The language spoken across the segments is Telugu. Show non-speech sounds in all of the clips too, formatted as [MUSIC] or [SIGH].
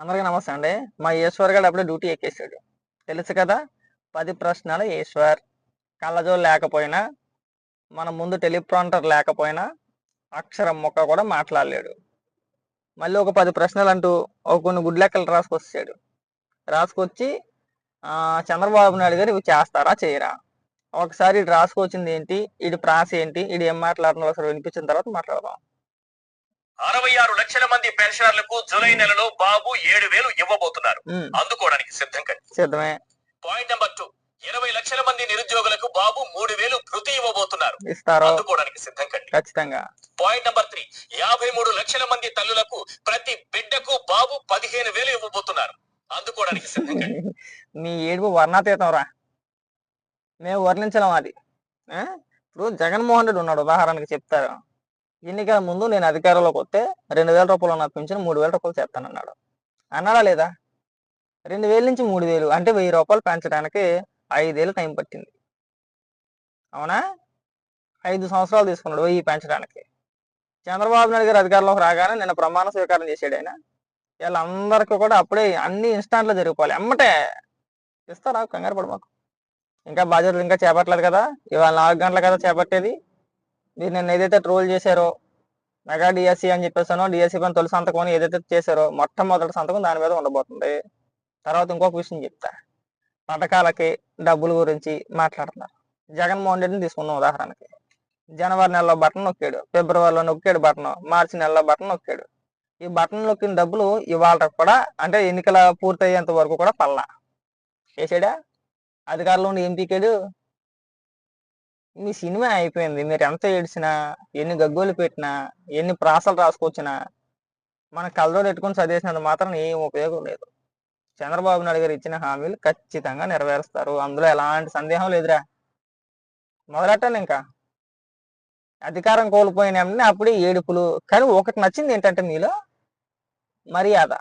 అందరికీ నమస్తే అండి. మా ఈశ్వర్ గారు అప్పుడే డ్యూటీ ఎక్కేసాడు. తెలుసు కదా పది ప్రశ్నలు ఈశ్వర్. కళ్ళజోలు లేకపోయినా మన ముందు టెలిప్రాంటర్ లేకపోయినా అక్షరం మొక్క కూడా మాట్లాడలేడు. మళ్ళీ ఒక పది ప్రశ్నలు అంటూ ఒక కొన్ని గుడ్ లెక్కలు రాసుకొచ్చాడు రాసుకొచ్చి చంద్రబాబు నాయుడు గారు ఇవి చేస్తారా చేయరా? ఒకసారి ఇటు రాసుకొచ్చింది ఏంటి ఇటు ప్రాస ఏంటి ఇటు ఏం మాట్లాడుతున్నారు ఒకసారి వినిపించిన తర్వాత మాట్లాడదాం. అరవై ఆరు లక్షల మంది పెన్షనర్లకు జూలై నెలలో బాబు ఏడు వేలు ఇవ్వబోతున్నారు. అందుకోవడానికి సిద్ధం కండి సిద్ధమే. పాయింట్ నెంబర్ టూ ఇరవై లక్షల మంది నిరుద్యోగులకు బాబు మూడు వేలు భృతి ఇవ్వబోతున్నారు. ఇస్తారో. అందుకోవడానికి సిద్ధం కండి ఖచ్చితంగా. పాయింట్ నెంబర్ త్రీ యాభై మూడు లక్షల మంది తల్లులకు ప్రతి బిడ్డకు బాబు పదిహేను వేలు ఇవ్వబోతున్నారు. అందుకోవడానికి సిద్ధం కండి మీ [LAUGHS] ఏడుపు వర్ణాతీతం రా. మేము వర్ణించలేం అది? ఇప్పుడు జగన్మోహన్ రెడ్డి ఉన్నాడు ఉదాహరణకి చెప్తారు. ఎన్నికల ముందు నేను అధికారంలోకి వస్తే రెండు వేల రూపాయలు నా పెంచిన మూడు వేల రూపాయలు చేస్తానన్నాడు. అన్నాడా లేదా? రెండు వేల నుంచి మూడు వేలు అంటే వెయ్యి రూపాయలు పెంచడానికి ఐదేళ్ళు టైం పట్టింది. అవునా? ఐదు సంవత్సరాలు తీసుకున్నాడు వెయ్యి పెంచడానికి. చంద్రబాబు నాయుడు గారు అధికారంలోకి రాగానే నిన్న ప్రమాణ స్వీకారం చేశాడు ఆయన. వీళ్ళందరికీ కూడా అప్పుడే అన్ని ఇన్స్టాంట్లో జరిగిపోవాలి. ఎమ్మటే! ఇస్తారా? కంగారు పడు మాకు ఇంకా బాధ్యతలు ఇంకా చేపట్టలేదు కదా? ఇవాళ నాలుగు గంటల కదా చేపట్టేది? మీరు నిన్న ఏదైతే ట్రోల్ చేశారో మెగా డిఎస్సి అని చెప్పేసానో డిఎస్సి పని తొలి సంతకం అని ఏదైతే చేశారో మొట్టమొదటి సంతకం దాని మీద ఉండబోతుంది. తర్వాత ఇంకొక విషయం చెప్తా. పథకాలకి డబ్బుల గురించి మాట్లాడుతున్నారు. జగన్మోహన్ రెడ్డిని తీసుకున్నాం ఉదాహరణకి. జనవరి నెలలో బటన్ నొక్కాడు. ఫిబ్రవరిలో నొక్కాడు బటన్. మార్చి నెలలో బటన్ నొక్కాడు. ఈ బటన్ నొక్కిన డబ్బులు ఇవాళ కూడా అంటే ఎన్నికల పూర్తయ్యేంత వరకు కూడా పల్లా చేసాడా అధికారంలో ఉండి ఏం పీకాడు? మీ సినిమా అయిపోయింది. మీరు ఎంత ఏడ్చినా ఎన్ని గగ్గోలు పెట్టినా ఎన్ని ప్రాసలు రాసుకొచ్చినా మన కళ్ళలో పెట్టుకొని చదివేసినంత మాత్రం ఏం ఉపయోగం లేదు. చంద్రబాబు నాయుడు గారు ఇచ్చిన హామీలు ఖచ్చితంగా నెరవేరుస్తారు. అందులో ఎలాంటి సందేహం లేదురా. మొదలెట్టాలి ఇంకా. అధికారం కోల్పోయిన అప్పుడే ఏడుపులు. కానీ ఒకటి నచ్చింది ఏంటంటే మీలో మర్యాద.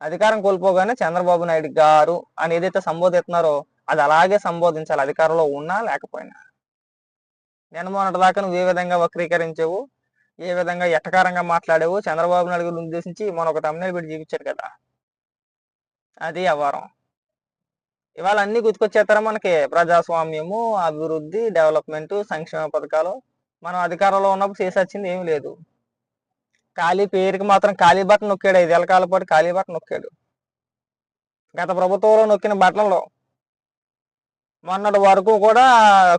అధికారం కోల్పోగానే చంద్రబాబు నాయుడు గారు అని ఏదైతే సంబోధిస్తున్నారో అది అలాగే సంబోధించాలి. అధికారంలో ఉన్నా లేకపోయినా. నేను మొన్నటి దాకా నువ్వు ఏ విధంగా వక్రీకరించావు? ఏ విధంగా ఎట్టకారంగా మాట్లాడావు? చంద్రబాబు నాయుడు గారిని ఉద్దేశించి మన ఒక తమిళ బిడ్డ చూపించాడు కదా. అది అవ్వారం. ఇవాళ అన్ని గుర్తుకొచ్చేస్తారా మనకి? ప్రజాస్వామ్యము అభివృద్ధి డెవలప్మెంట్ సంక్షేమ పథకాలు. మనం అధికారంలో ఉన్నప్పుడు చేసి వచ్చింది ఏమీ లేదు. ఖాళీ పేరుకి మాత్రం ఖాళీ బట్ట నొక్కాడు. ఐదేళ్ళ కాల పాటు ఖాళీ బటన్ నొక్కాడు. గత ప్రభుత్వంలో నొక్కిన బట్టలలో మొన్నటి వరకు కూడా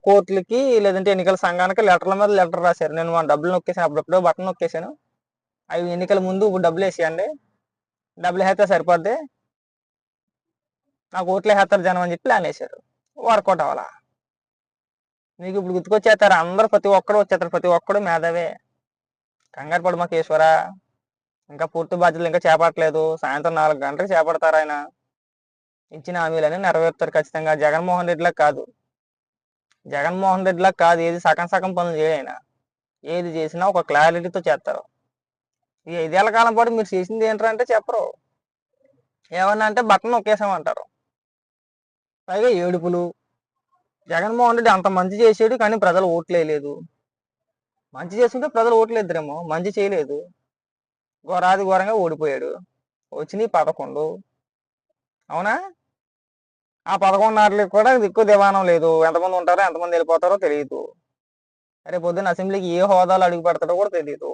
కోర్టులకి లేదంటే ఎన్నికల సంఘానికి లెటర్ల మీద లెటర్ రాశారు. నేను మన డబ్బులు నొక్కేసాను అప్పుడప్పుడు బటన్ నొక్కేసాను అవి ఎన్నికల ముందు ఇప్పుడు డబ్బులు వేసేయండి. డబ్బులు వేస్తే సరిపోద్ది. నాకు ఓట్లే వేస్తారు జనం అని చెప్పి ప్లాన్ వేశారు. వర్కౌట్ అవ్వాలా? మీకు ఇప్పుడు గుర్తుకొచ్చేస్తారు. అందరూ ప్రతి ఒక్కడు వచ్చేస్తారు. ప్రతి ఒక్కడు మేధావే. కంగారు పడు మాకు ఈశ్వర ఇంకా పూర్తి బాధ్యతలు ఇంకా చేపట్టలేదు. సాయంత్రం నాలుగు గంటలకు చేపడతారు ఆయన. ఇచ్చిన హామీలని నెరవేరుతారు ఖచ్చితంగా. జగన్మోహన్ రెడ్డిలా కాదు. జగన్మోహన్ రెడ్డిలా కాదు. ఏది సగం సగం పనులు చేయడు ఏది చేసినా ఒక క్లారిటీతో చేస్తారు. ఈ ఐదేళ్ళ కాలం పాటు మీరు చేసింది ఏంటంటే చెప్పరు. ఏమన్నా అంటే బట్టన్ నొక్కేసామంటారు. పైగా ఏడుపులు. జగన్మోహన్ రెడ్డి అంత మంచి చేసాడు కానీ ప్రజలు ఓట్లేయలేదు మంచి చేస్తుంటే ప్రజలు ఓట్లేద్దరేమో మంచి చేయలేదు. ఘోరాది ఘోరంగా ఓడిపోయాడు. వచ్చినాయి పదకొండు. అవునా? ఆ పదకొండున్నరకి కూడా దిక్కు దివానం లేదు. ఎంతమంది ఉంటారో ఎంతమంది వెళ్ళిపోతారో తెలియదు రేపు పొద్దున్న అసెంబ్లీకి ఏ హోదాలు అడుగు పెడతారో కూడా తెలియదు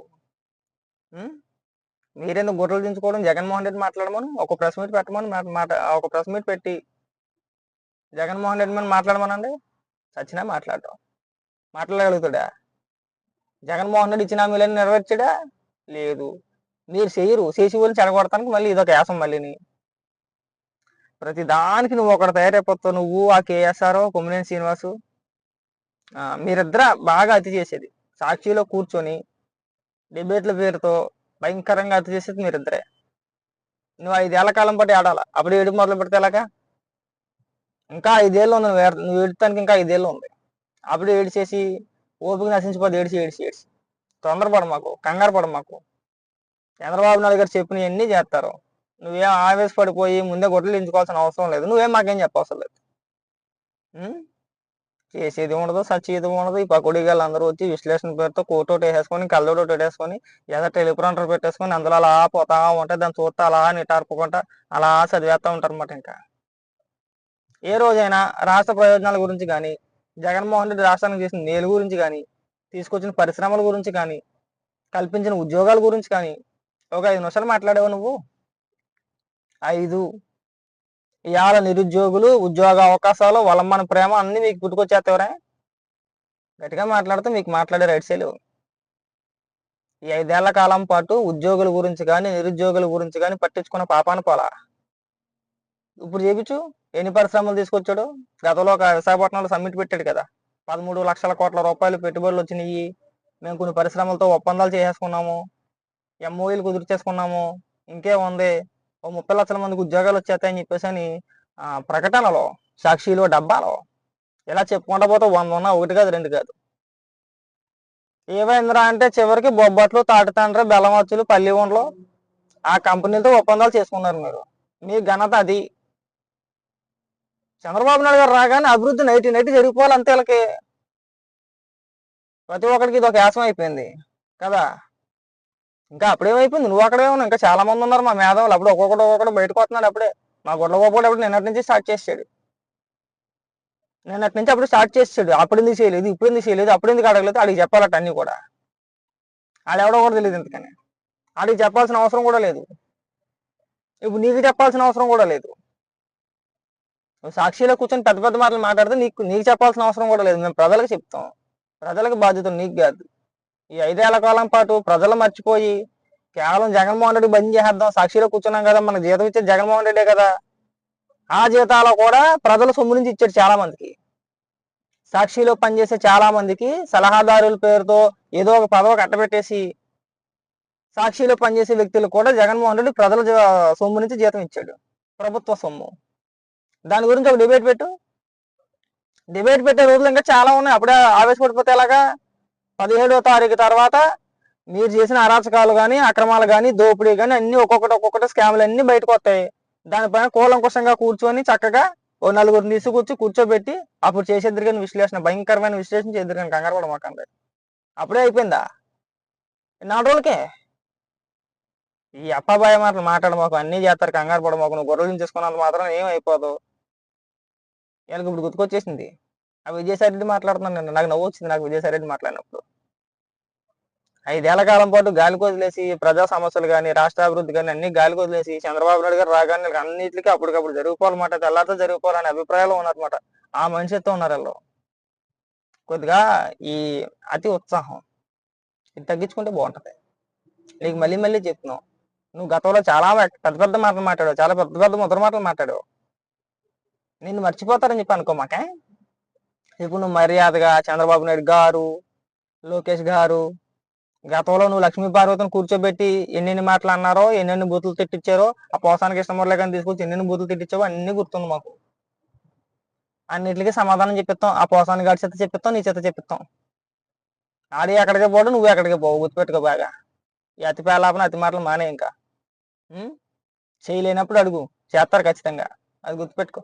మీరెందుకు గుర్రలు దించుకోవడం? జగన్మోహన్ రెడ్డి మాట్లాడమని? ఒక ప్రెస్ మీట్ పెట్టమని? మాట ఒక ప్రెస్ మీట్ పెట్టి జగన్మోహన్ రెడ్డి మీద మాట్లాడమనండి? సచ్చినా మాట్లాడటం మాట్లాడగలుగుతాడా? జగన్మోహన్ రెడ్డి ఇచ్చిన హామీలన్నీ నెరవేర్చాడా? లేదు. మీరు చేయరు. చేసి వాళ్ళు చెడగొడతానికి మళ్ళీ ఇదొక యాసం మళ్ళీని. ప్రతి దానికి నువ్వు ఒకటి తయారైపోతావు. నువ్వు ఆ కేఎస్ఆర్ కొమ్మినేని శ్రీనివాసు మీరిద్దర బాగా అతి చేసేది. సాక్షిలో కూర్చొని డిబేట్ల పేరుతో భయంకరంగా అతి చేసేది మీరిద్దరే. నువ్వు ఐదేళ్ళ కాలం పాటు ఆడాల? అప్పుడు ఏడు మొదలు పెడితే ఎలాగా? ఇంకా ఐదేళ్ళు ఉంది. నువ్వు నువ్వు ఏడుతానికి ఇంకా ఐదేళ్ళు ఉంది. అప్పుడు ఏడిచేసి ఓపిక నశించిపోతే ఏడిచి ఏడిచి ఏడిచి. తొందరపడ మాకు కంగారు పడ మాకు. చంద్రబాబు నాయుడు గారు చెప్పినవన్నీ చేస్తారు. నువ్వేం ఆవేశపడిపోయి ముందే గొడ్డలు ఎంచుకోవాల్సిన అవసరం లేదు. నువ్వేం మాకేం చెప్పవసరం లేదు. చేసేది ఉండదు సచ్చేది ఉండదు. ఈ పకోడీ గారు అందరూ వచ్చి విశ్లేషణ పేరుతో కోర్టు ఒకటి వేసుకొని కళ్ళోటి ఒకటి వేసుకొని ఏదో టెలిప్రాంటర్ పెట్టేసుకొని అందులో అలా పోతా ఉంటే దాన్ని చూస్తే అలా నిటార్పుకుంటా అలా చదివేస్తూ ఉంటారు అనమాట ఇంకా. ఏ రోజైనా రాష్ట్ర ప్రయోజనాల గురించి కానీ జగన్మోహన్ రెడ్డి రాష్ట్రానికి చేసిన నేలు గురించి కానీ తీసుకొచ్చిన పరిశ్రమల గురించి కానీ కల్పించిన ఉద్యోగాల గురించి కానీ ఒక ఐదు నిమిషాలు మాట్లాడేవా నువ్వు? ఐదు ఇవాళ నిరుద్యోగులు ఉద్యోగ అవకాశాలు వలమ్మన ప్రేమ అన్ని మీకు పుట్టుకొచ్చేస్తావరా గట్టిగా మాట్లాడితే మీకు మాట్లాడే రైట్స్ లేవు. ఈ ఐదేళ్ళ కాలం పాటు ఉద్యోగుల గురించి కానీ నిరుద్యోగుల గురించి కానీ పట్టించుకున్న పాపాన పోలా. ఇప్పుడు చేపించు ఎన్ని పరిశ్రమలు తీసుకొచ్చాడు? గతంలో ఒక విశాఖపట్నంలో సమ్మిట్ పెట్టాడు కదా. పదమూడు లక్షల కోట్ల రూపాయలు పెట్టుబడులు వచ్చినాయి మేము కొన్ని పరిశ్రమలతో ఒప్పందాలు చేసేసుకున్నాము. ఎంఓఈలు కుదిర్చేసుకున్నాము ఇంకే ఉంది ఓ ముప్పై లక్షల మందికి ఉద్యోగాలు వచ్చేస్తాయని చెప్పేసి అని ప్రకటనలో సాక్షిలో డబ్బాలో ఇలా చెప్పుకుంటా పోతే వంద ఉన్నా ఒకటి కాదు రెండు కాదు. ఏమైందిరా అంటే చివరికి బొబ్బట్లు తాటితండ్రి బెల్లమచ్చులు పల్లి ఉండలు ఆ కంపెనీలతో ఒప్పందాలు చేసుకున్నారు మీరు. మీ ఘనత అది. చంద్రబాబు నాయుడు గారు రాగానే అభివృద్ధి నైటి నైటి జరిగిపోవాలి అంతే వీళ్ళకి. ప్రతి ఒక్కరికి ఇది ఒక యాసం అయిపోయింది కదా? ఇంకా అప్పుడేమైపోయింది నువ్వు అక్కడే ఉన్నావు. ఇంకా చాలా మంది ఉన్నారు మా మేధావులు. అప్పుడు ఒక్కొక్కటి ఒక్కొక్కటి బయటకు వస్తున్నాడు అప్పుడే. మా గొడవ గొప్పడు అప్పుడు నిన్నటి నుంచి స్టార్ట్ చేసాడు నిన్నటి నుంచి అప్పుడు స్టార్ట్ చేసాడు అప్పుడు ఎందుకు చేయలేదు? ఇప్పుడు ఎందుకు చేయలేదు? అప్పుడు ఎందుకు అడగలేదు? అడిగి చెప్పాలట అన్ని కూడా. ఆడెవడో కూడా తెలియదు ఎందుకని. ఆడికి చెప్పాల్సిన అవసరం కూడా లేదు. ఇప్పుడు నీకు చెప్పాల్సిన అవసరం కూడా లేదు. సాక్షిలో కూర్చొని పెద్ద పెద్ద మాటలు మాట్లాడితే నీకు నీకు చెప్పాల్సిన అవసరం కూడా లేదు. మేము ప్రజలకు చెప్తాం. ప్రజలకు బాధ్యత నీకు కాదు. ఈ ఐదేళ్ళ కాలం పాటు ప్రజలు మర్చిపోయి కేవలం జగన్మోహన్ రెడ్డి బంద్ చేసేద్దాం సాక్షిలో కూర్చున్నాం కదా మనకు జీతం ఇచ్చేది జగన్మోహన్ రెడ్డే కదా. ఆ జీతాలు కూడా ప్రజల సొమ్ము నుంచి ఇచ్చాడు చాలా మందికి సాక్షిలో పనిచేసే చాలా మందికి సలహాదారుల పేరుతో ఏదో ఒక పదవి కట్టబెట్టేసి సాక్షిలో పనిచేసే వ్యక్తులు కూడా జగన్మోహన్ రెడ్డి ప్రజల సొమ్ము నుంచి జీతం ఇచ్చాడు. ప్రభుత్వ సొమ్ము. దాని గురించి ఒక డిబేట్ పెట్టు. డిబేట్ పెట్టే రోజులు ఇంకా చాలా ఉన్నాయి. అప్పుడే ఆవేశపడిపోతే ఎలాగా? పదిహేడో తారీఖు తర్వాత మీరు చేసిన అరాచకాలు కానీ అక్రమాలు కానీ దోపిడీ కానీ అన్ని ఒక్కొక్కటి ఒక్కొక్కటి స్కామ్లు అన్ని బయటకు వస్తాయి. దానిపైన కూలంకుషంగా కూర్చొని చక్కగా ఓ నలుగురు తీసుకొచ్చి కూర్చోబెట్టి అప్పుడు చేసేద్దరు కానీ విశ్లేషణ భయంకరమైన విశ్లేషణ చేద్దరు కానీ కంగారు కూడా మాకండి అప్పుడే అయిపోయిందా? నాలుగు రోజులకే? ఈ అప్పాబాయ మాటలు మాట్లాడ మాకు చేస్తారు కంగారు పడ మాకు నువ్వు గొర్రెలు చేసుకున్నంత మాత్రం ఏం అయిపోదు. వీళ్ళకి ఇప్పుడు గుర్తుకొచ్చేసింది. ఆ విజయసాయి రెడ్డి మాట్లాడుతున్నాను నేను. నాకు నవ్వు వచ్చింది నాకు విజయసాయి రెడ్డి మాట్లాడినప్పుడు. ఐదేళ్ళ కాలం పాటు గాలికి ప్రజా సమస్యలు కానీ రాష్ట్ర అభివృద్ధి కానీ అన్ని గాలికి చంద్రబాబు నాయుడు గారు రాగానే అన్నింటికి అన్నిటికీ అప్పటికప్పుడు జరిగిపోవాలన్నమాట తెల్లారితో జరిగిపోవాలనే అభిప్రాయాలు ఉన్నారన్నమాట ఆ మనిషితో ఉన్నారు వీళ్ళు. కొద్దిగా ఈ అతి ఉత్సాహం. ఇది తగ్గించుకుంటే బాగుంటది. నీకు మళ్ళీ మళ్ళీ చెప్తున్నావు నువ్వు గతంలో చాలా పెద్ద పెద్ద మాటలు మాట్లాడావు. చాలా పెద్ద పెద్ద ముద్ర మాటలు మాట్లాడావు. నిన్ను మర్చిపోతారని చెప్పి అనుకోమాకే? ఇప్పుడు నువ్వు మర్యాదగా చంద్రబాబు నాయుడు గారు లోకేష్ గారు గతంలో నువ్వు లక్ష్మీ పార్వతిని కూర్చోబెట్టి ఎన్నెన్ని మాటలు అన్నారో ఎన్నెన్ని బూతులు తిట్టించారో ఆ పోసానికి ఇష్టమూర్లే కానీ తీసుకొచ్చి ఎన్నెన్ని బూతులు తిట్టించావో అన్ని గుర్తుంది మాకు. అన్నిటికీ సమాధానం చెప్పిస్తాం. ఆ పోసాని గారి చేత చెప్పిస్తాం నీ చేత చెప్పిస్తాం. ఆడి ఎక్కడికి పోడు నువ్వు ఎక్కడికి పోవు గుర్తుపెట్టుకో బాగా. ఈ అతి పేలాపన అతి మాటలు మానే ఇంకా. చేయలేనప్పుడు అడుగు. చేస్తారు ఖచ్చితంగా. అది గుర్తుపెట్టుకో.